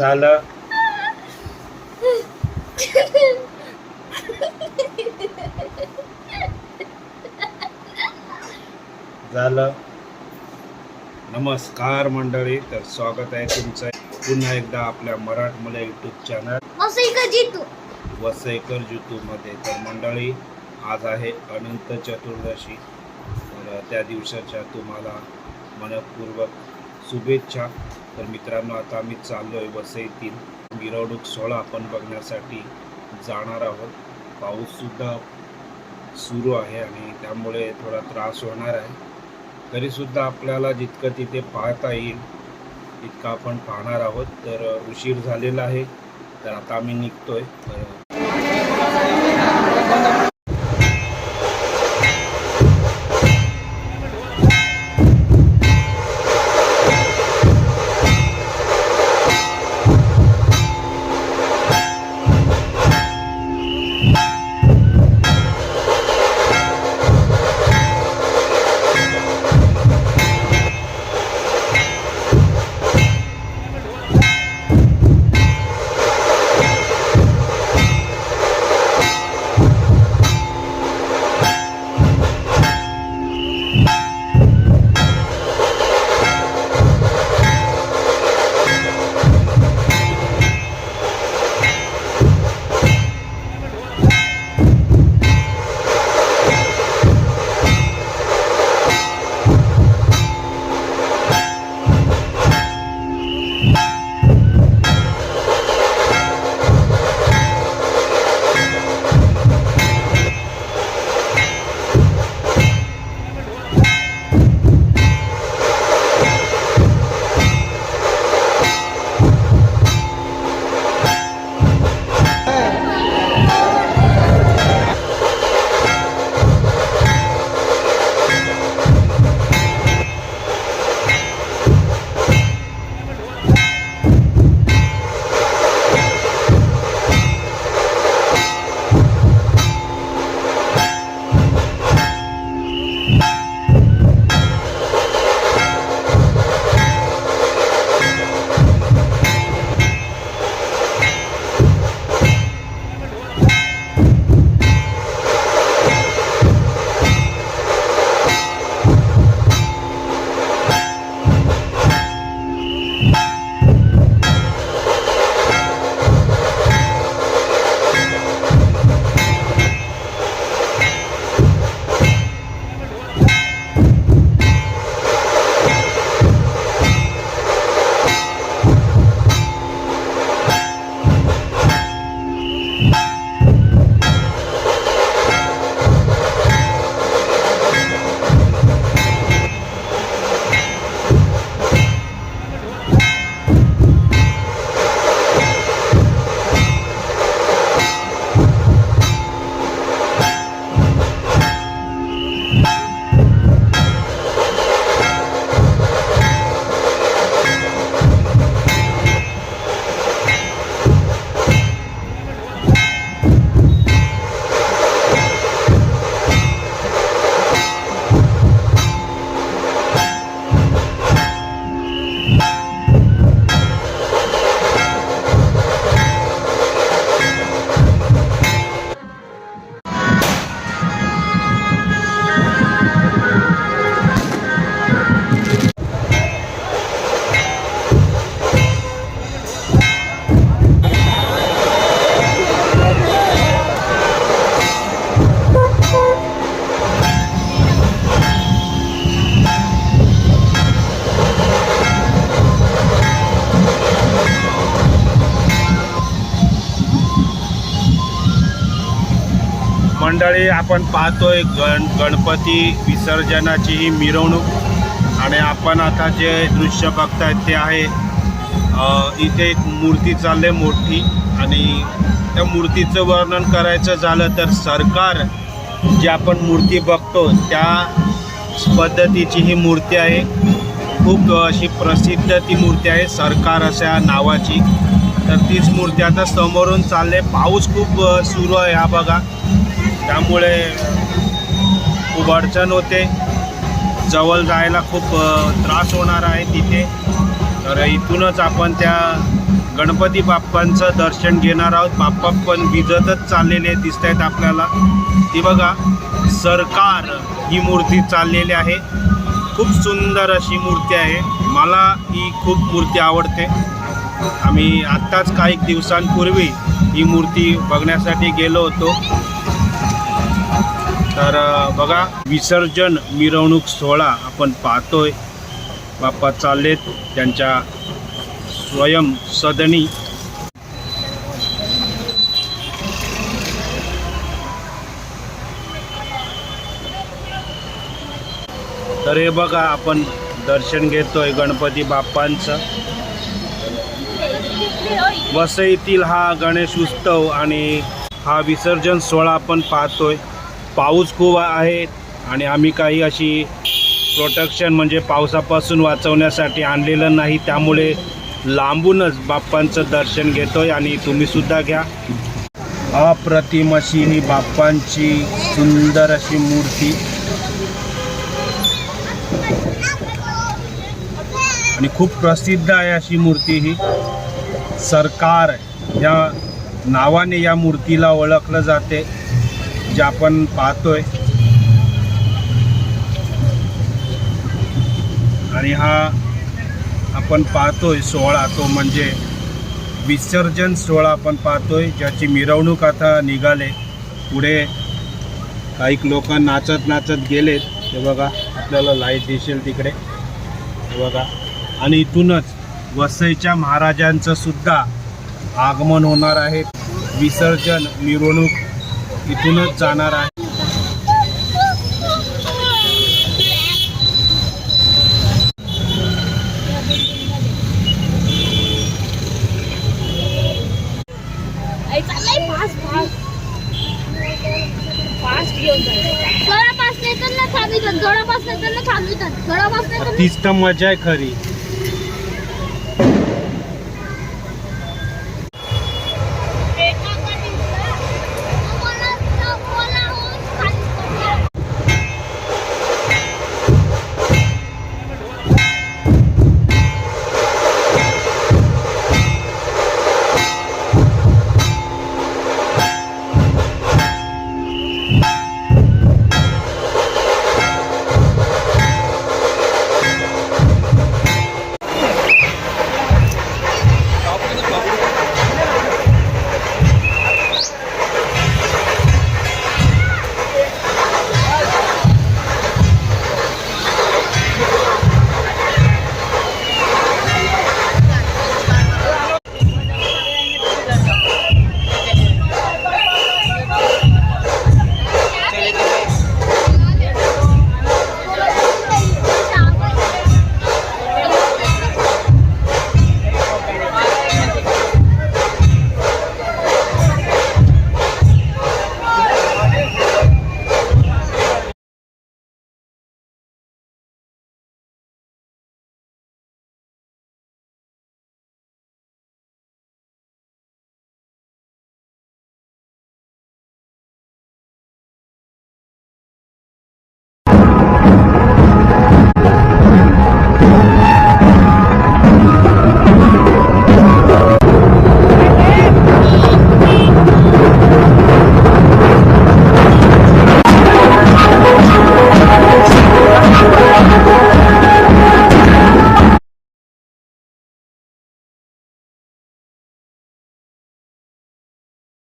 झालं. झालं. नमस्कार मंडळी तर स्वागत आहे तुमचं पुन्हा एकदा आपल्या मराठमोळ्या यूट्यूब चॅनल इकडे जितू. वसईकर जुतूमध्ये. तर मंडळी आज आहे अनंत चतुर्दशी. तर त्या दिवसाच्या तुम्हाला मनपूर्वक शुभेच्छा. तर मित्रांनो आता आम्ही चाललो आहे वसईतील मिरवणूक सोहळा आपण बघण्यासाठी जाणार आहोत. पाऊससुद्धा सुरू आहे आणि त्यामुळे थोडा त्रास होणार आहे. तरीसुद्धा आपल्याला जितकं तिथे पाहता येईल तितकं आपण पाहणार आहोत. तर उशीर झालेला आहे तर आता आम्ही निघतोय. तर मंडळी आपण पाहतोय गण गणपती विसर्जनाची ही मिरवणूक. आणि आपण आता जे दृश्य बघतायत ते आहे इथे एक मूर्ती चालले मोठी. आणि त्या मूर्तीचं वर्णन करायचं झालं तर सरकार जी आपण मूर्ती बघतो त्या पद्धतीची ही मूर्ती आहे. खूप अशी प्रसिद्ध ती मूर्ती आहे सरकार अशा नावाची. तर तीच मूर्ती आता समोरून चालले पाऊस खूप सुरू आहे हा बघा. त्यामुळे खूप अडचण होते. जवळ जायला खूप त्रास होणार आहे तिथे. तर इथूनच आपण त्या गणपती बाप्पांचं दर्शन घेणार आहोत. बाप्पा पण विजतच चाललेले दिसत आहेत आपल्याला. ती बघा सरकार ही मूर्ती चाललेली आहे. खूप सुंदर अशी मूर्ती आहे. मला ही खूप मूर्ती आवडते. आम्ही आत्ताच काही दिवसांपूर्वी ही मूर्ती बघण्यासाठी गेलो होतो. तर बघा विसर्जन मिरवणूक सोहळा आपण पाहतोय. बाप्पा चाललेत त्यांच्या स्वयं सदनी. तर हे बघा आपण दर्शन घेतोय गणपती बाप्पांचं. वसईतील हा गणेश उत्सव आणि हा विसर्जन सोहळा आपण पाहतोय. पाऊस खूप आहे आणि आम्ही काही अशी प्रोटेक्शन म्हणजे पावसापासून वाचवण्यासाठी आणलेलं नाही. त्यामुळे लांबूनच बाप्पांचं दर्शन घेतोय आणि तुम्हीसुद्धा घ्या. अप्रतिम अशी ही बाप्पांची सुंदर अशी मूर्ती. आणि खूप प्रसिद्ध आहे अशी मूर्ती ही. सरकार या नावाने या मूर्तीला ओळखलं जाते. जे आपण पाहतोय. आणि हा आपण पाहतोय सोहळा तो म्हणजे विसर्जन सोहळा आपण पाहतोय ज्याची मिरवणूक आता निघाले. पुढे काही लोक नाचत नाचत गेलेत ते बघा आपल्याला लाइट दिसेल तिकडे. ते बघा. आणि इथूनच वसईच्या महाराजांचं सुद्धा आगमन होणार आहे. विसर्जन मिरवणूक इथूनच जाणार आहे. तीच तर मजा आहे खरी.